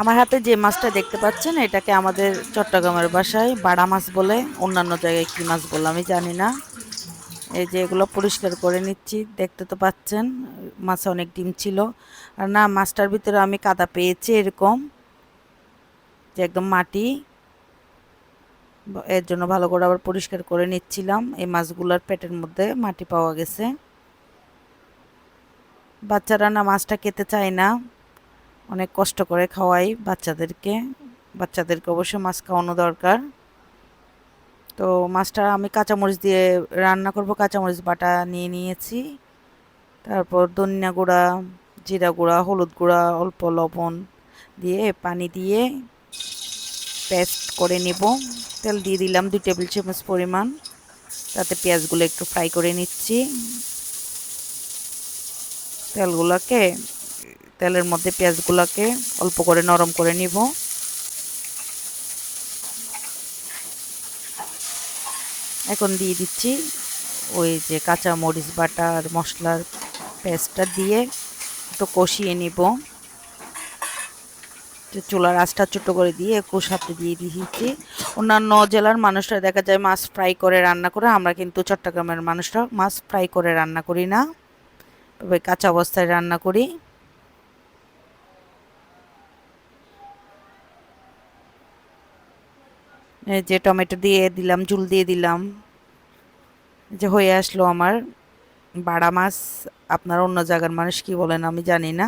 আমার হাতে যে মাছটা দেখতে পাচ্ছেন, এটাকে আমাদের চট্টগ্রামের বাসায় বাড়া মাছ বলে, অন্যান্য জায়গায় কি মাছ বলে আমি জানি না। এই যে এগুলো পরিষ্কার করে নিচ্ছি, দেখতে তো পাচ্ছেন, মাছে অনেক ডিম ছিল। আর না, মাছটার ভিতরে আমি কাদা পেয়েছি এরকম, যে একদম মাটি। এর জন্য ভালো করে আবার পরিষ্কার করে নিচ্ছিলাম। এই মাছগুলোর পেটের মধ্যে মাটি পাওয়া গেছে। বাচ্চারা না মাছটা খেতে চায় না। অনেক কষ্ট করে খাওয়াই বাচ্চাদেরকে। বাচ্চাদেরকে অবশ্যই মাছ খাওয়ানো দরকার। তো মাছটা আমি কাঁচামরিচ দিয়ে রান্না করব। কাঁচামরিচ বাটা নিয়ে নিয়েছি। তারপর ধনিয়া গুঁড়া, জিরা গুঁড়া, হলুদ গুঁড়া, অল্প লবণ দিয়ে পানি দিয়ে পেস্ট করে নেব। তেল দিয়ে দিলাম দুই টেবিল চামচ পরিমাণ। তাতে পেঁয়াজগুলো একটু ফ্রাই করে নিচ্ছি। তেলগুলোকে তেলের মধ্যে পেঁয়াজগুলোকে অল্প করে নরম করে নিব। এখন দিয়ে দিচ্ছি ওই যে কাঁচা মরিচ বাটা আর মশলার পেস্টটা দিয়ে একটু কষিয়ে নিব। চুলার আঁচটা ছোটো করে দিয়ে কষাতে দিয়ে দিয়েছি। অন্যান্য জেলার মানুষরা দেখা যায় মাছ ফ্রাই করে, রান্না করে, আমরা কিন্তু চট্টগ্রামের মানুষরা মাছ ফ্রাই করে, রান্না করি না। কাঁচা অবস্থায় রান্না করি। যে টমেটো দিয়ে দিলাম জুল দিয়ে দিলাম। যে হয়ে আসলো আমার বাড়া মাছ। আপনার অন্য জায়গার মানুষ কি বলেন আমি জানি না।